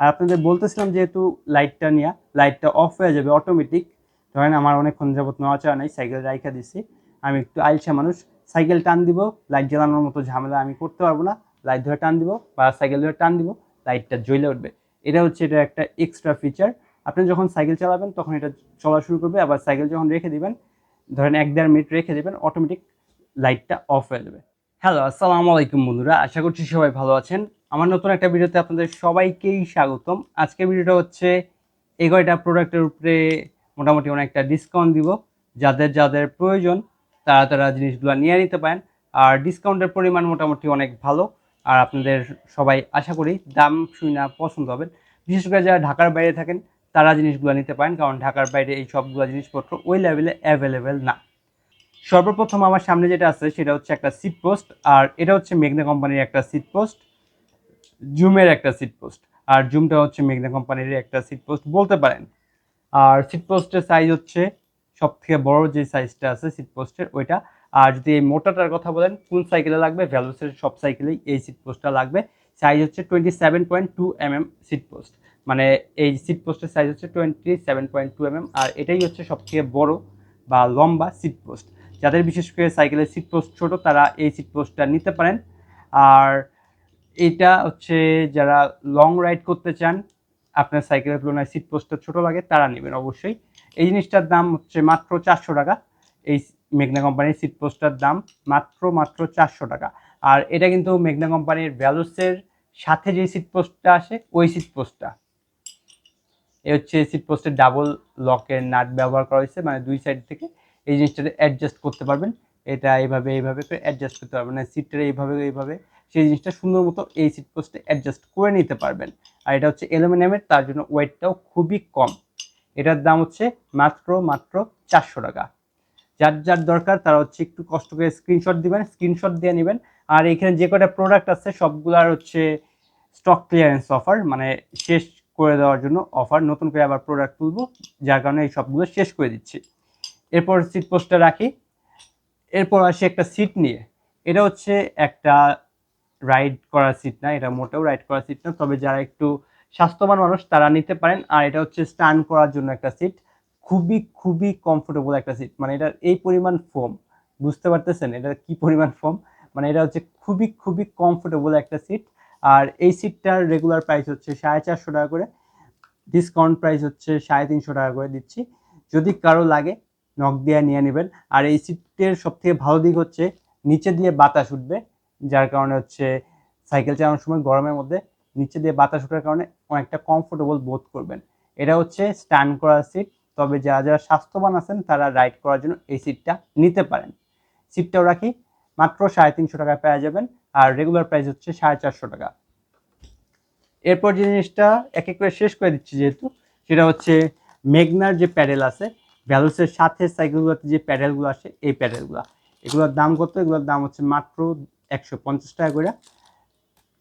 আর আপনাদের বলতেছিলাম যেহেতু লাইটটা নিয়ে লাইটটা অফ হয়ে যাবে অটোমেটিক ধরেন আমার অনেকক্ষণ যাবত নড়াচড়া নাই সাইকেল রাইখা দিছি, আমি একটু আলসা মানুষ সাইকেল টান দিব লাইট জ্বালানোর মতো ঝামেলা আমি করতে পারব না লাইট ধরে টান দিব বা সাইকেল ধরে টান দিব লাইটটা জ্বলে উঠবে। এটা হচ্ছে এটা একটা এক্সট্রা ফিচার আপনি যখন সাইকেল চালাবেন, তখন এটা চলা শুরু করবে, আবার সাইকেল যখন রেখে দিবেন, ধরেন এক দেড় মিনিট রেখে দিবেন অটোমেটিক লাইটটা অফ হয়ে যাবে। হ্যালো আসসালামু আলাইকুম বন্ধুরা, আশা করছি সবাই ভালো আছেন। আমার নতুন একটা ভিডিওতে আপনাদের সবাইকেই স্বাগতম। আজকের ভিডিওটা হচ্ছে, এই কয়টা প্রোডাক্টের উপরে মোটামুটি অনেকটা ডিসকাউন্ট দিব। যাদের যাদের প্রয়োজন, তারা তারা জিনিসগুলো নিয়ে নিতে পারেন। আর ডিসকাউন্টের পরিমাণ মোটামুটি অনেক ভালো। আর আপনাদের সবাই আশা করি দাম শুই না পছন্দ হবেন বিশেষ করে যারা ঢাকার বাইরে থাকেন, তারা জিনিসগুলো নিতে পারেন। কারণ ঢাকার বাইরে এই সবগুলো জিনিসপত্র ওই লেভেলে অ্যাভেলেবেল না। সর্বপ্রথম আমার সামনে যেটা আছে, সেটা হচ্ছে একটা সিট পোস্ট আর এটা হচ্ছে মেঘনা কোম্পানির একটা সিট পোস্ট জুমের একটা সিট পোস্ট আর জুমটা হচ্ছে মেঘনা কোম্পানির একটা সিট পোস্ট বলতে পারেন। আর সিট পোস্টের সাইজ হচ্ছে সব থেকে বড় যে সাইজটা আছে সিট পোস্টের ওইটা। আর যদি এই মোটাটার কথা বলেন, কোন সাইকেলে লাগবে? ভ্যালুসের সব সাইকেলেই এই সিট পোস্টটা লাগবে। সাইজ হচ্ছে twenty seven point two M M seat post মানে এই সিট পোস্টের সাইজ হচ্ছে twenty seven point two M M আর এটাই হচ্ছে সবথেকে বড় বা লম্বা সিট পোস্ট যাদের বিশেষ করে সাইকেলের সিট পোস্ট ছোটো, তারা এই সিট পোস্টটা নিতে পারেন। আর এটা হচ্ছে যারা লং রাইড করতে চান, আপনার সাইকেলের তুলনায় সিট পোস্টটা ছোট লাগে, তারা নেবেন অবশ্যই। এই জিনিসটার দাম হচ্ছে মাত্র চারশো টাকা। এই মেঘনা কোম্পানির সিট পোস্টটার দাম মাত্র মাত্র চারশো টাকা। আর এটা কিন্তু মেঘনা কোম্পানির ভ্যালুসের সাথে যে সিট পোস্টটা আসে, ওই সিট পোস্টটা এ হচ্ছে সিট পোস্টের ডাবল লকের নাট ব্যবহার করা হয়েছে মানে দুই সাইড থেকে এই জিনিসটা অ্যাডজাস্ট করতে পারবেন। এটা এইভাবে এইভাবে করে অ্যাডজাস্ট করতে পারবেন। মানে সিটটা এইভাবে এইভাবে সেই জিনিসটা সুন্দর মতো এই সিট পোস্টে অ্যাডজাস্ট করে নিতে পারবেন। আর এটা হচ্ছে অ্যালুমিনিয়ামের তার জন্য ওয়েটটাও খুবই কম। এটার দাম হচ্ছে মাত্র মাত্র চারশো টাকা। যার যার দরকার তারা হচ্ছে একটু কষ্ট করে স্ক্রিনশট দিবেন স্ক্রিনশট দিয়ে নেবেন। আর এখানে যে কটা প্রোডাক্ট আছে সবগুলার হচ্ছে স্টক ক্লিয়ারেন্স অফার মানে শেষ করে দেওয়ার জন্য অফার নতুন করে আবার প্রোডাক্ট তুলবো, যার কারণে এই সবগুলো শেষ করে দিচ্ছি। এরপর সিট পোস্টটা রাখি। এরপর আসি একটা সিট নিয়ে। এটা হচ্ছে একটা রাইড করার সিট না, এটা মোটেও রাইড করার সিট না। তবে যারা একটু স্বাস্থ্যবান মানুষ, তারা নিতে পারেন। আর এটা হচ্ছে স্টান করার জন্য একটা সিট খুবই খুবই কমফোর্টেবল একটা সিট মানে এটার এই পরিমাণ ফোম বুঝতে পারতেছেন? এটা কি পরিমাণ ফোম মানে এটা হচ্ছে খুবই খুবই কমফোর্টেবল একটা সিট আর এই সিটটার রেগুলার প্রাইস হচ্ছে সাড়ে চারশো টাকা করে। ডিসকাউন্ট প্রাইস হচ্ছে সাড়ে তিনশো টাকা করে দিচ্ছি। যদি কারও লাগে নখ দিয়ে নিয়ে নেবেন। আর এই সিটের সবথেকে ভালো দিক হচ্ছে, নিচে দিয়ে বাতাস উঠবে। যার কারণে হচ্ছে সাইকেল চালানোর সময় গরমের মধ্যে নিচে দিয়ে বাতাস ওঠার কারণে অনেকটা কমফোর্টেবল বোধ করবেন। এটা হচ্ছে স্ট্যান্ড করা সিট তবে যারা যারা স্বাস্থ্যবান আছেন, তারা রাইড করার জন্য এই সিটটা নিতে পারেন। সিটটাও রাখি, মাত্র সাড়ে তিনশো টাকায় পেয়ে যাবেন, আর রেগুলার প্রাইস হচ্ছে সাড়ে চারশো টাকা। এরপর যে জিনিসটা এক এক করে শেষ করে দিচ্ছি যেহেতু, সেটা হচ্ছে মেঘনার যে প্যাডেল আছে, ভ্যালুসের সাথে সাইকেলগুলোতে যে প্যাডেলগুলো আসে, এই প্যাডেলগুলো। এগুলোর দাম কত? এগুলোর দাম হচ্ছে মাত্র একশো পঞ্চাশ টাকা করে।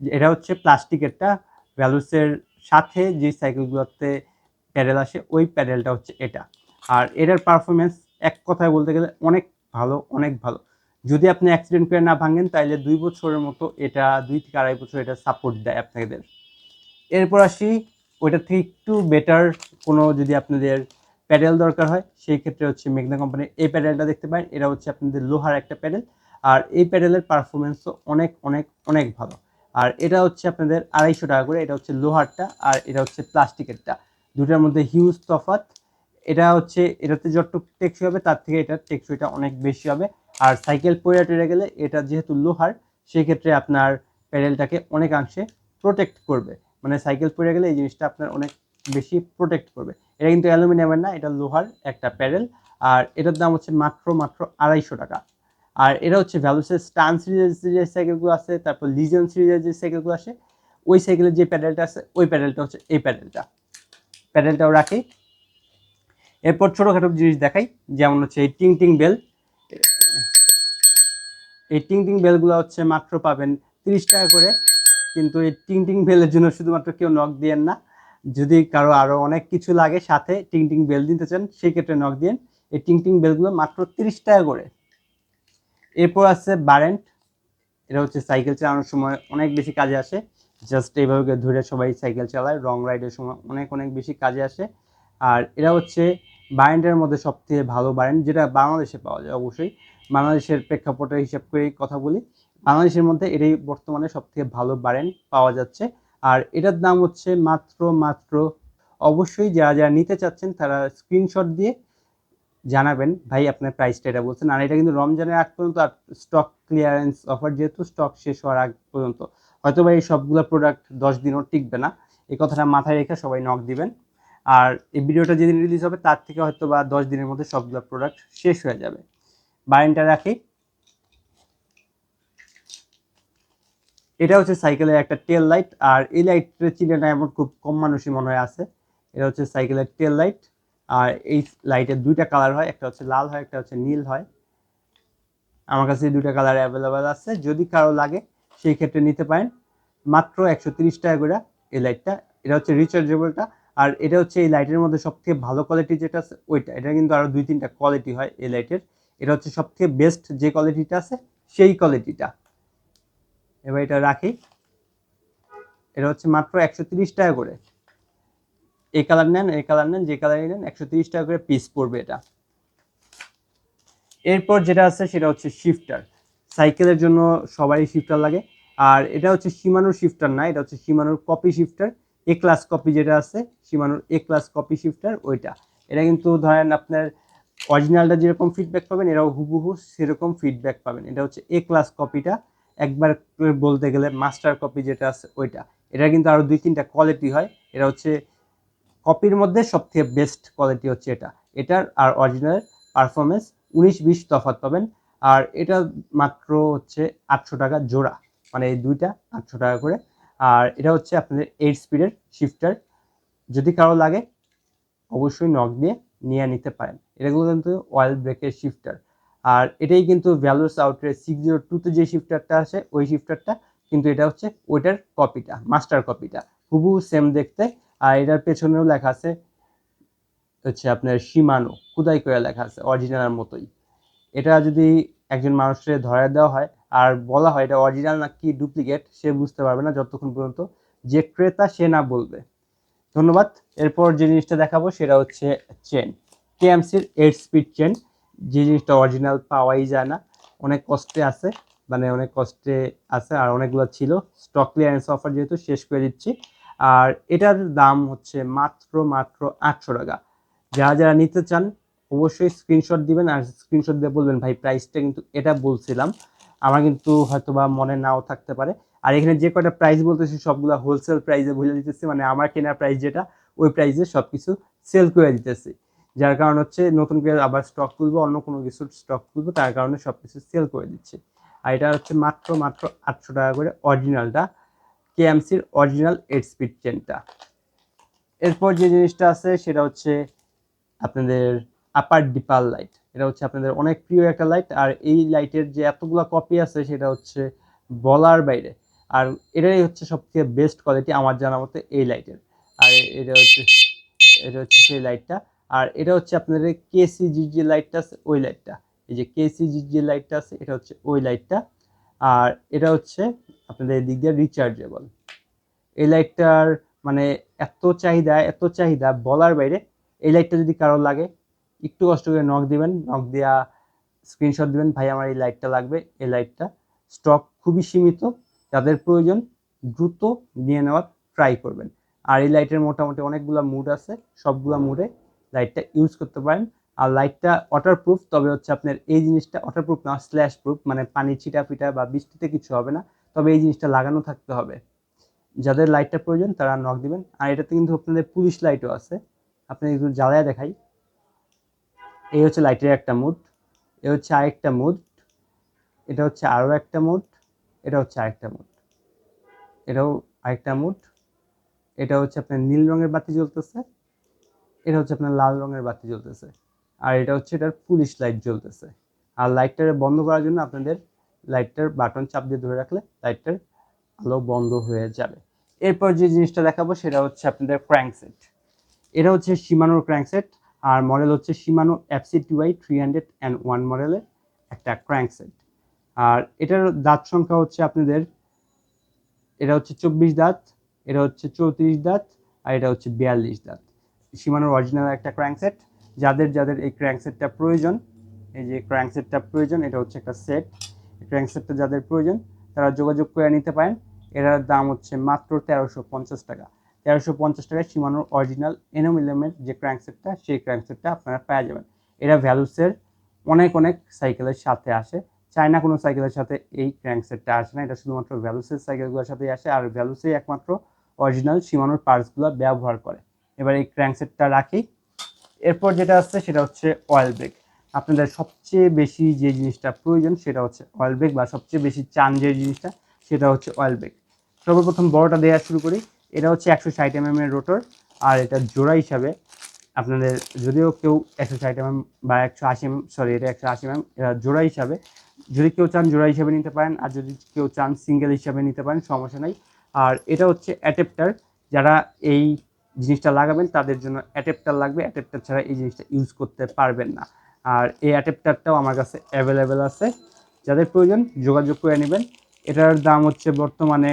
এটা হচ্ছে প্লাস্টিকেরটা। ভ্যালুসের সাথে যে সাইকেলগুলোতে প্যাডেল আসে, ওই প্যাডেলটা হচ্ছে এটা। আর এটার পারফরমেন্স এক কথায় বলতে গেলে অনেক ভালো অনেক ভালো। যদি আপনি অ্যাক্সিডেন্ট করে না ভাঙেন তাহলে দুই বছরের মতো এটা, দুই থেকে আড়াই বছর এটা সাপোর্ট দেয় আপনাদের। এরপর আসি ওইটার থেকে একটু বেটার কোনো যদি আপনাদের প্যাডেল দরকার হয়, সেই ক্ষেত্রে হচ্ছে মেঘনা কোম্পানির এই প্যাডেলটা দেখতে পারেন। এটা হচ্ছে আপনাদের লোহার একটা প্যাডেল। আর এই প্যাডেলের পারফরমেন্সও অনেক অনেক অনেক ভালো। আর এটা হচ্ছে আপনাদের আড়াইশো টাকা করে, এটা হচ্ছে লোহারটা আর এটা হচ্ছে প্লাস্টিকেরটা। দুটার মধ্যে হিউজ তফাৎ। এটা হচ্ছে, এটাতে যতটুক টেকসই হবে, তার থেকে এটার টেকসইটা অনেক বেশি হবে। আর সাইকেল পড়ে টেরে গেলে এটা যেহেতু লোহার সেই ক্ষেত্রে আপনার প্যাডেলটাকে অনেকাংশে প্রোটেক্ট করবে। মানে সাইকেল পড়ে গেলে এই জিনিসটা আপনার অনেক বেশি প্রোটেক্ট করবে। এটা কিন্তু অ্যালুমিনিয়ামের না, এটা লোহার একটা প্যাডেল। আর এটার দাম হচ্ছে মাত্র মাত্র আড়াইশো টাকা। আর এটা হচ্ছে ভ্যালুসের স্টান সিরিজের যে সাইকেলগুলো আছে, তারপর লিজন সিরিজের যে সাইকেলগুলো আসে, ওই সাইকেলের যে প্যাডেলটা আছে, ওই প্যাডেলটা হচ্ছে এই প্যাডেলটা। প্যাডেলটাও রাখি। এরপর ছোটোখাটো জিনিস দেখাই, যেমন হচ্ছে এই টিং টিং বেল। এই টিং টিং বেলগুলো হচ্ছে মাত্র পাবেন তিরিশ টাকা করে, কিন্তু এই টিং টিং বেলের জন্য শুধুমাত্র কেউ নখ দিয়েন না। যদি কারও আরও অনেক কিছু লাগে সাথে টিং টিং বেল দিতে চান, সেই ক্ষেত্রে নখ দিন এই টিং টিং বেলগুলো মাত্র তিরিশ টাকা করে। এরপর আছে বারেন্ট। এটা হচ্ছে সাইকেল চালানোর সময় অনেক বেশি কাজে আসে। জাস্ট এইভাবে ধরে সবাই সাইকেল চালায়, রং রাইডের সময় অনেক অনেক বেশি কাজে আসে। আর এরা হচ্ছে বারেন্টের মধ্যে সবথেকে ভালো বারেন্ট, যেটা বাংলাদেশে পাওয়া যায় অবশ্যই। বাংলাদেশের প্রেক্ষাপটের হিসাব করেই কথা বলি। বাংলাদেশের মধ্যে এটাই বর্তমানে সবথেকে ভালো বারেন্ট পাওয়া যাচ্ছে। আর এটার দাম হচ্ছে মাত্র মাত্র অবশ্যই যারা যারা নিতে চাচ্ছেন তারা স্ক্রিনশট দিয়ে জানাবেন, ভাই, আপনার প্রাইসটা এটা বলছেন। আর এটা কিন্তু রমজানের আগ পর্যন্ত আর স্টক ক্লিয়ারেন্স অফার যেহেতু স্টক শেষ হওয়ার আগ পর্যন্ত, হয়তো এই সবগুলো প্রোডাক্ট দশ দিনও টিকবে না। এই কথাটা মাথায় রেখে সবাই নক দিবেন। আর এই ভিডিওটা যেদিন রিলিজ হবে, তার থেকে হয়তো বা দশ দিনের মধ্যে সবগুলো প্রোডাক্ট শেষ হয়ে যাবে। বারেনটা রাখি। এটা হচ্ছে সাইকেলের একটা টেল লাইট আর এই লাইটের চিনে না এমন খুব কম মানুষই মনে হয় আছে। এটা হচ্ছে সাইকেলের টেল লাইট আর এই লাইটের দুইটা কালার হয়, একটা হচ্ছে লাল হয়, একটা হচ্ছে নীল হয়। আমার কাছে দুইটা কালার অ্যাভেলেবেল আছে, যদি কারও লাগে, সেই ক্ষেত্রে নিতে পারেন। মাত্র একশো তিরিশ টাকা করে এই লাইটটা এটা হচ্ছে রিচার্জেবলটা আর এটা হচ্ছে এই লাইটের মধ্যে সবথেকে ভালো কোয়ালিটি যেটা আছে, ওইটা। এটা কিন্তু আরও দুই তিনটা কোয়ালিটি হয় এই লাইটের এটা হচ্ছে সবথেকে বেস্ট যে কোয়ালিটিটা আছে, সেই কোয়ালিটিটা এবার এটা রাখি। এটা হচ্ছে মাত্র একশো তিরিশ টাকা করে। এই কালার নেন, এই কালার নেন, যে কালারই নেন, একশো তিরিশ টাকা করে পিস পড়বে এটা। এরপর যেটা আছে সেটা হচ্ছে শিফটার সাইকেলের জন্য সবারই শিফটার লাগে। আর এটা হচ্ছে সীমানুর শিফটার না, এটা হচ্ছে সীমানুর copy shifter A class copy যেটা আছে সীমানুর এ ক্লাস কপি শিফটার ওইটা। এটা কিন্তু ধরেন আপনার অরিজিনালটা যেরকম ফিডব্যাক পাবেন, এরাও হুবহু সেরকম ফিডব্যাক পাবেন। এটা হচ্ছে এ ক্লাস কপিটা একবার বলতে গেলে মাস্টার কপি যেটা আছে, ওইটা। এটা কিন্তু আরও দুই তিনটা কোয়ালিটি হয়। এটা হচ্ছে কপির মধ্যে সবথেকে বেস্ট কোয়ালিটি হচ্ছে এটা। এটার আর অরিজিনাল পারফরমেন্স উনিশ বিশ তফাৎ পাবেন। আর এটা মাত্র হচ্ছে আটশো টাকা জোড়া। মানে এই দুইটা আটশো টাকা করে। আর এটা হচ্ছে আপনাদের এইট স্পিডের শিফটার যদি কারও লাগে, অবশ্যই নক দিয়ে নিয়ে নিতে পারেন। এটাগুলো কিন্তু অয়েল ব্রেকের শিফটার আর এটাই কিন্তু ভ্যালুস আউটের সিক্স জিরো টুতে যে শিফটারটা আছে ওই শিফটারটা কিন্তু এটা হচ্ছে ওইটার কপিটা মাস্টার কপিটা হুবু সেম দেখতে। আর এটার পেছনেও লেখা আছে হচ্ছে আপনার সীমানো, খুদাই করে লেখা আছে অরিজিনালের মতোই। এটা যদি একজন মানুষের ধরে দেওয়া হয়, আর বলা হয় এটা অরিজিনাল না কি ডুপ্লিকেট সে বুঝতে পারবে না যতক্ষণ পর্যন্ত যে ক্রেতা সে না বলবে। ধন্যবাদ। এরপর যে জিনিসটা দেখাবো সেটা হচ্ছে চেন কেএমসির এইট স্পিড চেন যে জিনিসটা অরিজিনাল পাওয়াই যায় না। অনেক কষ্টে আছে মানে অনেক কষ্টে আছে, আর অনেকগুলো ছিল। স্টক ক্লিয়ারেন্স অফার যেহেতু শেষ করে দিচ্ছি। আর এটার দাম হচ্ছে মাত্র মাত্র আটশো টাকা। যারা যারা নিতে চান, অবশ্যই স্ক্রিনশট দিবেন আর স্ক্রিনশট দিয়ে বলবেন, ভাই প্রাইসটা কিন্তু এটা বলছিলাম। আমার কিন্তু হয়তো বা মনে নাও থাকতে পারে। আর এখানে যে কয়টা প্রাইস বলতেছি, সবগুলো হোলসেল প্রাইসে বলে দিতেছি। মানে আমার কেনার প্রাইস যেটা, ওই প্রাইসে সব কিছু সেল করে দিতেছি। যার কারণ হচ্ছে নতুন করে আবার স্টক তুলবো, অন্য কোনো কিছু স্টক তুলবো, তার কারণে সব কিছু সেল করে দিচ্ছি। আর এটা হচ্ছে মাত্র মাত্র আটশো টাকা করে অরিজিনালটা কেএমসির অরিজিনাল এইট স্পিড চেনটা এরপর যে জিনিসটা আছে, সেটা হচ্ছে আপনাদের আপার ডিপার লাইট এটা হচ্ছে আপনাদের অনেক প্রিয় একটা লাইট আর এই লাইটের যে এতগুলো কপি আছে, সেটা হচ্ছে বলার বাইরে। আর এটাই হচ্ছে সবথেকে বেস্ট কোয়ালিটি আমার জানা মতে এই লাইটের আর এটা হচ্ছে এটা হচ্ছে সেই লাইটটা আর এটা হচ্ছে আপনাদের কেসিজি যে লাইটটা আছে, ওই লাইটটা এই যে কেসিজি যে লাইটটা আছে, এটা হচ্ছে ওই লাইটটা আর এটা হচ্ছে আপনাদের দিক দিয়ে রিচার্জেবল এই লাইটটার মানে এত চাহিদা এত চাহিদা বলার বাইরে এই লাইটটা যদি কারও লাগে, একটু কষ্ট করে নখ দিবেন নখ দেওয়া স্ক্রিনশট দিবেন, ভাই, আমার এই লাইটটা লাগবে। এই লাইটটা স্টক খুবই সীমিত, যাদের প্রয়োজন দ্রুত নিয়ে নেওয়ার ট্রাই করবেন। আর এই লাইটের মোটামুটি অনেকগুলো মুড আছে, সবগুলো মুডে লাইটটা ইউজ করতে পারেন। আর লাইটটা ওয়াটার প্রুফ তবে হচ্ছে আপনার এই জিনিসটা ওয়াটার প্রুফ না স্ল্যাশ প্রুফ মানে পানি ছিটা ফিটা বা বৃষ্টিতে কিছু হবে না। তবে এই জিনিসটা লাগানো থাকতে হবে। যাদের লাইটটা প্রয়োজন তারা নক দিবেন। আর এটাতে কিন্তু আপনাদের পুলিশ লাইটও আছে। আপনি একটু জ্বালায় দেখাই। এই হচ্ছে লাইটের একটা মুড এ হচ্ছে আরেকটা মুড এটা হচ্ছে আরও একটা মুড এটা হচ্ছে আরেকটা মুড এটাও আরেকটা মুড এটা হচ্ছে আপনার নীল রঙের বাতি জ্বলতেছে। এটা হচ্ছে আপনার লাল রঙের বাতি জ্বলতেছে। আর এটা হচ্ছে এটার পুলিশ লাইট জ্বলতেছে। আর লাইটটা বন্ধ করার জন্য আপনাদের লাইটটার বাটন চাপ দিয়ে ধরে রাখলে লাইটটার আলো বন্ধ হয়ে যাবে। এরপর যে জিনিসটা দেখাবো সেটা হচ্ছে আপনাদের ক্র্যাঙ্কসেট এটা হচ্ছে সীমানোর ক্র্যাঙ্কসেট আর মডেল হচ্ছে Shimano FC TY three hundred and one মডেলের একটা ক্র্যাঙ্কসেট আর এটার দাঁত সংখ্যা হচ্ছে আপনাদের, এটা হচ্ছে চব্বিশ দাঁত, এটা হচ্ছে চৌত্রিশ দাঁত, আর এটা হচ্ছে বিয়াল্লিশ দাঁত। সীমানোর অরিজিনাল একটা ক্র্যাঙ্কসেট যাদের যাদের এই ক্র্যাঙ্কসেটটা প্রয়োজন, এই যে ক্র্যাঙ্কসেটটা প্রয়োজন, এটা হচ্ছে একটা সেট ক্র্যাঙ্কসেটটা যাদের প্রয়োজন, তারা যোগাযোগ করে নিতে পারেন। এটার দাম হচ্ছে মাত্র তেরোশো পঞ্চাশ টাকা। তেরোশো পঞ্চাশ টাকায় সীমানোর অরিজিনাল এনোমিলিয়ামের যে ক্র্যাঙ্কসেটটা সেই ক্র্যাঙ্কসেটটা আপনারা পেয়ে যাবেন। এটা ভ্যালুসের অনেক অনেক সাইকেলের সাথে আসে। চায়না কোনো সাইকেলের সাথে এই ক্র্যাঙ্কসেটটা আসে না। এটা শুধুমাত্র ভ্যালুসের সাইকেলগুলোর সাথেই আসে। আর ভ্যালুসেই একমাত্র অরিজিনাল সীমানোর পার্টসগুলো ব্যবহার করে। এবার এই ক্র্যাঙ্কসেটটা রাখি। এরপর যেটা আসছে, সেটা হচ্ছে অয়েল ব্রেক আপনাদের সবচেয়ে বেশি যে জিনিসটা প্রয়োজন সেটা হচ্ছে অয়েল ব্রেক বা সবচেয়ে বেশি চান যে জিনিসটা সেটা হচ্ছে অয়েল ব্রেক সর্বপ্রথম বড়টা দেওয়া শুরু করি। এটা হচ্ছে একশো ষাট এম এর রোটর আর এটা জোড়া হিসাবে আপনাদের যদিও কেউ একশো ষাট এম বা একশো আশি এম সরি এটা একশো আশি এম এটা জোড়া হিসাবে। যদি কেউ চান জোড়া হিসাবে নিতে পারেন আর যদি কেউ চান সিঙ্গেল হিসাবে নিতে পারেন, সমস্যা নেই। আর এটা হচ্ছে অ্যাডাপ্টার যারা এই জিনিসটা লাগাবেন তাদের জন্য অ্যাডাপ্টার লাগবে। অ্যাডাপ্টার ছাড়া এই জিনিসটা ইউজ করতে পারবেন না। আর এই অ্যাডাপ্টারটাও আমার কাছে অ্যাভেলেবেল আছে। যাদের প্রয়োজন যোগাযোগ করে নেবেন। এটার দাম হচ্ছে বর্তমানে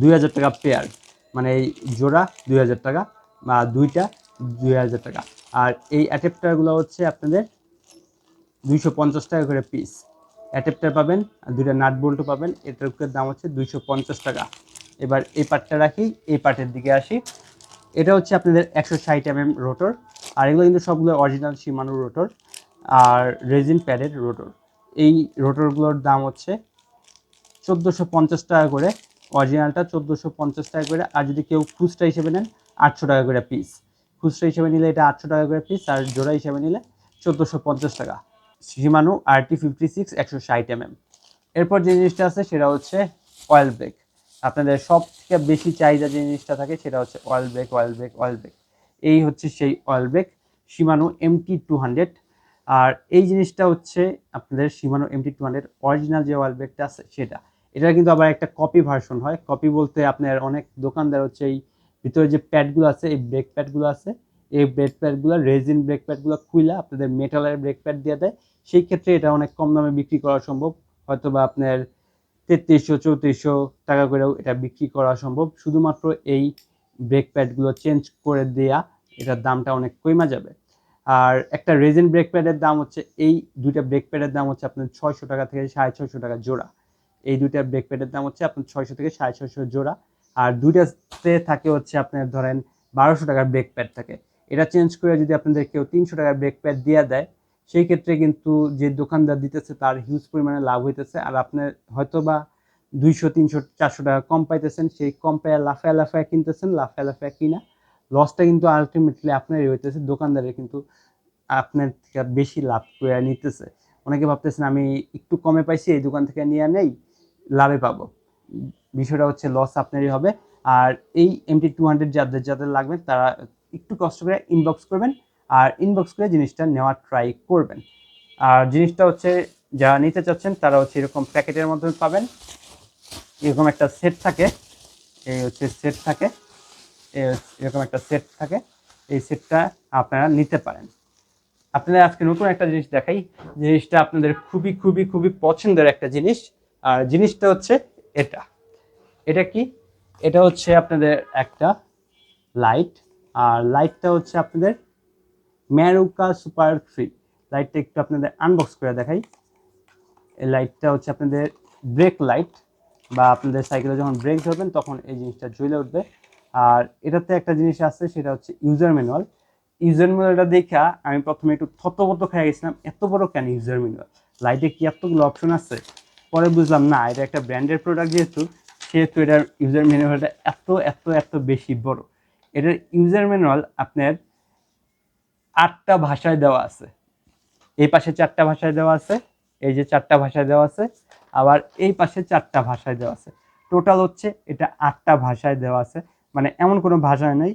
দুই হাজার টাকা পেয়ার মানে এই জোড়া দুই হাজার টাকা বা দুইটা দুই হাজার টাকা। আর এই অ্যাডাপ্টারগুলো হচ্ছে আপনাদের দুইশো পঞ্চাশ টাকা করে পিস অ্যাডাপ্টার পাবেন, দুইটা নাট বল্টও পাবেন। এটার দাম হচ্ছে দুইশো পঞ্চাশ টাকা। এবার এই পার্টটা রাখি, এই পার্টের দিকে আসি। এটা হচ্ছে আপনাদের একশো ষাট এম এম রোটর আর এগুলো কিন্তু সবগুলো অরিজিনাল সীমানো রোটর আর রেজিন প্যাডের রোটর এই রোটরগুলোর দাম হচ্ছে চোদ্দোশো পঞ্চাশ টাকা করে অরিজিনালটা চোদ্দোশো পঞ্চাশ টাকা করে, আর যদি কেউ খুচরা হিসেবে নেন আটশো টাকা করে পিস খুচরা হিসেবে নিলে এটা আটশো টাকা করে পিস আর জোড়া হিসেবে নিলে চোদ্দোশো পঞ্চাশ টাকা। সীমানু আর টি ফিফটি সিক্স একশো ষাট এম এম এরপর যে জিনিসটা আছে সেটা হচ্ছে অয়েল ব্রেক আপনাদের সব থেকে বেশি চাহিদা যে জিনিসটা থাকে সেটা হচ্ছে oil brake oil brake oil brake এই হচ্ছে সেই oil brake Shimano MT two hundred আর এই জিনিসটা হচ্ছে আপনাদের Shimano MT two hundred original যে অয়েল ব্রেকটা আছে সেটা। এটা কিন্তু আবার একটা কপি ভার্সন হয়। কপি বলতে আপনার অনেক দোকানদার হচ্ছে এই ভিতরে যে প্যাডগুলো আছে, এই ব্রেক প্যাডগুলো আছে, এই ব্রেক প্যাডগুলো রেজিন ব্রেক প্যাডগুলো খুইলা আপনাদের মেটালের ব্রেক প্যাড দিয়ে দেয়। সেই ক্ষেত্রে এটা অনেক কম দামে বিক্রি করা সম্ভব। হয়তো বা আপনার তেত্রিশশো, চৌত্রিশশো টাকা করেও এটা বিক্রি করা সম্ভব। শুধুমাত্র এই ব্রেক প্যাডগুলো চেঞ্জ করে দেয়া, এটার দামটা অনেক কমা যাবে। আর একটা রেজিন ব্রেক প্যাডের দাম হচ্ছে, এই দুইটা ব্রেক প্যাডের দাম হচ্ছে আপনার ছয়শো টাকা থেকে সাড়ে ছয়শো টাকা জোড়া। এই দুইটা ব্রেক প্যাডের দাম হচ্ছে আপনার ছয়শো থেকে সাড়ে ছয়শো জোড়া। আর দুইটাতে থাকে হচ্ছে আপনার ধরেন বারোশো টাকার ব্রেক প্যাড থাকে। এটা চেঞ্জ করে যদি আপনাদের কেউ তিনশো টাকার ব্রেক প্যাড দিয়ে দেয় সেই ক্ষেত্রে কিন্তু যে দোকানদার দিতেছে তার হিউজ পরিমাণে লাভ হইতেছে। আর আপনার হয়তো বা দুইশো, তিনশো, চারশো টাকা কম পাইতেছেন, সেই কম পায়ে লাফায় লাফায় কিনতেছেন, লাফায় লাফায় কিনা। লসটা কিন্তু আলটিমেটলি আপনারই হইতেছে, দোকানদারের কিন্তু আপনার থেকে বেশি লাভ করে নিতেছে। অনেকে ভাবতেছেন আমি একটু কমে পাইছি, এই দোকান থেকে নিয়ে নেই, লাভে পাবো। বিষয়টা হচ্ছে লস আপনারই হবে। আর এই এমটি টু হান্ড্রেড যাদের যাদের লাগবে, তারা একটু কষ্ট করে ইনবক্স করবেন। আর ইনবক্স করে জিনিসটা নেওয়ার ট্রাই করবেন। আর জিনিসটা হচ্ছে, যারা নিতে চাচ্ছেন তারা হচ্ছে এরকম প্যাকেটের মাধ্যমে পাবেন। এরকম একটা সেট থাকে। এই হচ্ছে সেট থাকে। এরকম একটা সেট থাকে। এই সেটটা আপনারা নিতে পারেন। আপনাদের আজকে নতুন একটা জিনিস দেখাই। জিনিসটা আপনাদের খুবই খুবই খুবই পছন্দের একটা জিনিস। আর জিনিসটা হচ্ছে এটা। এটা কি? এটা হচ্ছে আপনাদের একটা লাইট আর লাইটটা হচ্ছে আপনাদের ম্যারুকা সুপার থ্রি লাইটটা একটু আপনাদের আনবক্স করে দেখাই। এই লাইটটা হচ্ছে আপনাদের ব্রেক লাইট বা আপনাদের সাইকেলে যখন ব্রেক ধরবেন, তখন এই জিনিসটা জ্বলে উঠবে। আর এটাতে একটা জিনিস আছে, সেটা হচ্ছে ইউজার ম্যানুয়াল ইউজার ম্যানুয়ালটা দেখা আমি প্রথমে একটু থতবত খেয়ে গেছিলাম, এত বড় কেন ইউজার ম্যানুয়াল লাইটে কি এতগুলো অপশন আছে? পরে বুঝলাম, না, এটা একটা ব্র্যান্ডের প্রোডাক্ট যেহেতু, সেহেতু এটার ইউজার ম্যানুয়ালটা এত এত এত বেশি বড়। এটার ইউজার ম্যানুয়াল আপনার আটটা ভাষায় দেওয়া আছে। এই পাশে চারটা ভাষায় দেওয়া আছে, এই যে চারটা ভাষায় দেওয়া আছে, আবার এই পাশে চারটা ভাষায় দেওয়া আছে। টোটাল হচ্ছে এটা আটটা ভাষায় দেওয়া আছে মানে এমন কোনো ভাষায় নেই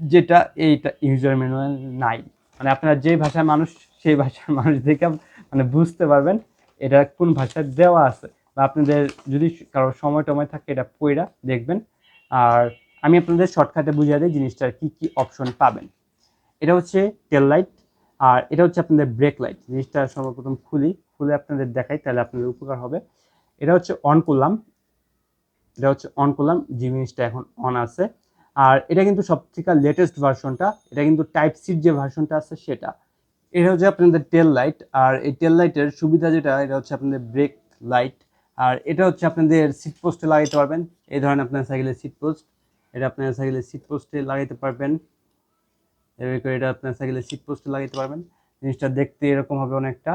যেটা এইটা ইউজার ম্যানুয়াল নাই। মানে আপনারা যে ভাষার মানুষ, সেই ভাষার মানুষ দেখে মানে বুঝতে পারবেন এটা কোন ভাষায় দেওয়া আছে। বা আপনাদের যদি কারোর সময় টময় থাকে এটা পইরা দেখবেন। আর আমি আপনাদের শর্টকাটে বুঝিয়ে দিই জিনিসটার কি কি অপশন পাবেন। এটা হচ্ছে টেল লাইট আর এটা হচ্ছে আপনাদের ব্রেক লাইট জিনিসটা সর্বপ্রথম খুলি, খুলে আপনাদের দেখাই, তাহলে আপনাদের উপকার হবে। এটা হচ্ছে অন করলাম। এটা হচ্ছে অন করলাম, যে জিনিসটা এখন অন আছে। আর এটা কিন্তু সব থেকে লেটেস্ট ভার্সনটা এটা কিন্তু টাইপ সির যে ভার্সনটা আছে সেটা। এটা হচ্ছে আপনাদের টেল লাইট আর এই টেল লাইটের সুবিধা যেটা, এটা হচ্ছে আপনাদের ব্রেক লাইট আর এটা হচ্ছে আপনাদের সিট পোস্টে লাগাইতে পারবেন। এই ধরনের আপনার সাইকেলের সিট পোস্ট এটা আপনার সাইকেলের সিট পোস্টে লাগাইতে পারবেন। এভাবে করে এটা আপনার সাইকেলের সিট পোস্টে লাগাইতে পারবেন। জিনিসটা দেখতে এরকম হবে অনেকটা।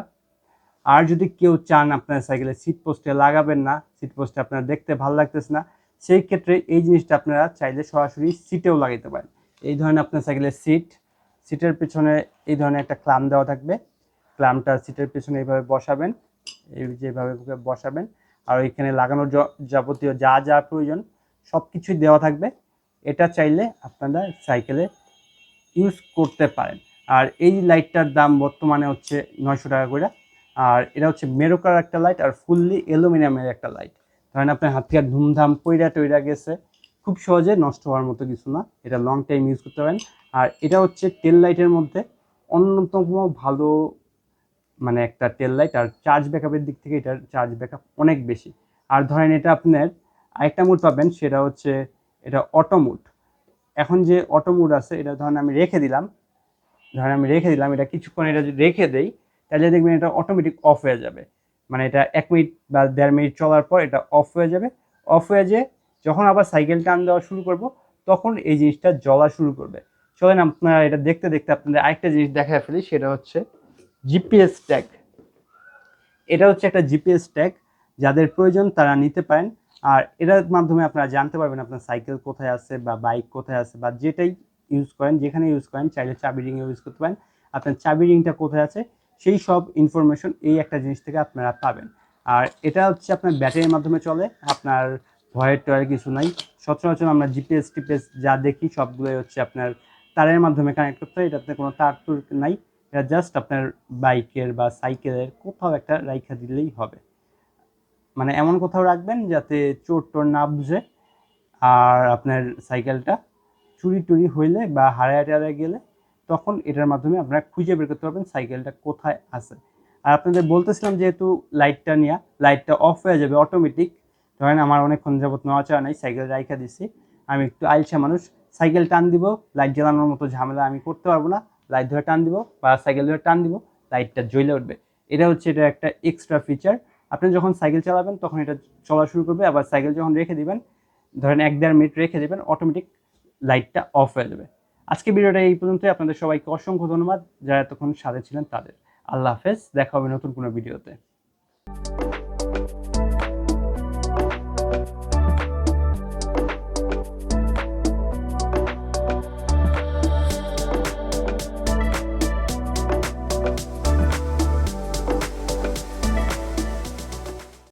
আর যদি কেউ চান আপনার সাইকেলের সিট পোস্টে লাগাবেন না সিট পোস্টে আপনার দেখতে ভালো লাগতেছে না, সেই ক্ষেত্রে এই জিনিসটা আপনারা চাইলে সরাসরি সিটেও লাগাইতে পারেন। এই ধরনের আপনার সাইকেলের সিট সিটের পেছনে এই ধরনের একটা ক্লাম দেওয়া থাকবে। ক্লামটা সিটের পেছনে এইভাবে বসাবেন, এই যেভাবে বসাবেন। আর এখানে লাগানোর যাবতীয় যা যা প্রয়োজন সব কিছুই দেওয়া থাকবে। এটা চাইলে আপনারা সাইকেলে ইউজ করতে পারেন। আর এই লাইটটার দাম বর্তমানে হচ্ছে নয়শো টাকা করে। আর এটা হচ্ছে মেরোকার একটা লাইট আর ফুললি অ্যালুমিনিয়ামের একটা লাইট ধরেন আপনার হাত থেকে ধুমধাম পইরা টইরা গেছে। খুব সহজে নষ্ট হওয়ার মতো কিছু না। এটা লং টাইম ইউজ করতে পারেন। আর এটা হচ্ছে টেল লাইটের মধ্যে অন্যতম ভালো মানে একটা টেল লাইট আর চার্জ ব্যাকআপের দিক থেকে এটার চার্জ ব্যাকআপ অনেক বেশি। আর ধরেন এটা আপনার আরেকটা মুড পাবেন, সেটা হচ্ছে এটা অটো মুড এখন যে অটো মুড আছে, এটা ধরেন আমি রেখে দিলাম, ধরেন আমি রেখে দিলাম, এটা কিছুক্ষণ এটা যদি রেখে দেই, তাহলে দেখবেন এটা অটোমেটিক অফ হয়ে যাবে। মানে এটা এক মিনিট বা দেড় মিনিট চলার পর এটা অফ হয়ে যাবে। অফ হয়ে যেয়ে যখন আবার সাইকেল টান দেওয়া শুরু করব, তখন এই জিনিসটা জ্বলা শুরু করবে। চলেন আপনারা এটা দেখতে দেখতে আপনাদের আরেকটা জিনিস দেখা ফেলি, সেটা হচ্ছে জিপিএস ট্যাগ এটা হচ্ছে একটা জিপিএস ট্যাগ যাদের প্রয়োজন তারা নিতে পারেন। আর এটার মাধ্যমে আপনারা জানতে পারবেন আপনার সাইকেল কোথায় আছে বা বাইক কোথায় আছে বা যেটাই ইউজ করেন, যেখানে ইউজ করেন, চাইলে চাবি রিং ইউজ করতে পারেন। আপনার চাবি রিংটা কোথায় আছে, সেই সব ইনফরমেশন এই একটা জিনিস থেকে আপনারা পাবেন। আর এটা হচ্ছে আপনার ব্যাটারির মাধ্যমে চলে, আপনার ভয়ের টয়ের কিছু নাই। সচরাচর আমরা জিপিএস টিপিএস যা দেখি সবগুলোই হচ্ছে আপনার তারের মাধ্যমে কানেক্ট করতে হয়, এটাতে কোনো তার তুর নাই। এটা জাস্ট আপনার বাইকের বা সাইকেলের কোথাও একটা রাইখা দিলেই হবে। মানে এমন কোথাও রাখবেন যাতে চোর টোর না বুঝে আর আপনার সাইকেলটা চুরি টুরি হইলে বা হারায় টারায় গেলে তখন এটার মাধ্যমে আপনারা খুঁজে বের করতে পারবেন সাইকেলটা কোথায় আছে। আর আপনাদের বলতেছিলাম যেহেতু লাইটটা নিয়ে লাইটটা অফ হয়ে যাবে অটোমেটিক ধরেন আমার অনেকক্ষণ যাবত নড়াচড়া নাই, সাইকেল রাইখা দিছি, আমি একটু আইলসা মানুষ, সাইকেল টান দিব লাইট জ্বালানোর মতো ঝামেলা আমি করতে পারব না লাইট ধরে টান দিব বা সাইকেল ধরে টান দিব লাইটটা জ্বলে উঠবে। এটা হচ্ছে এটা একটা এক্সট্রা ফিচার আপনি যখন সাইকেল চালাবেন, তখন এটা চলা শুরু করবে, আবার সাইকেল যখন রেখে দিবেন, ধরেন এক দেড় মিনিট রেখে দেবেন অটোমেটিক লাইটটা অফ হয়ে যাবে। আজকে ভিডিওটা এই পর্যন্তই, আপনাদের সবাইকে অসংখ্য ধন্যবাদ, যারা এতক্ষণ সাথে ছিলেন তাদের। আল্লাহ হাফেজ, দেখা হবে নতুন কোনো ভিডিওতে।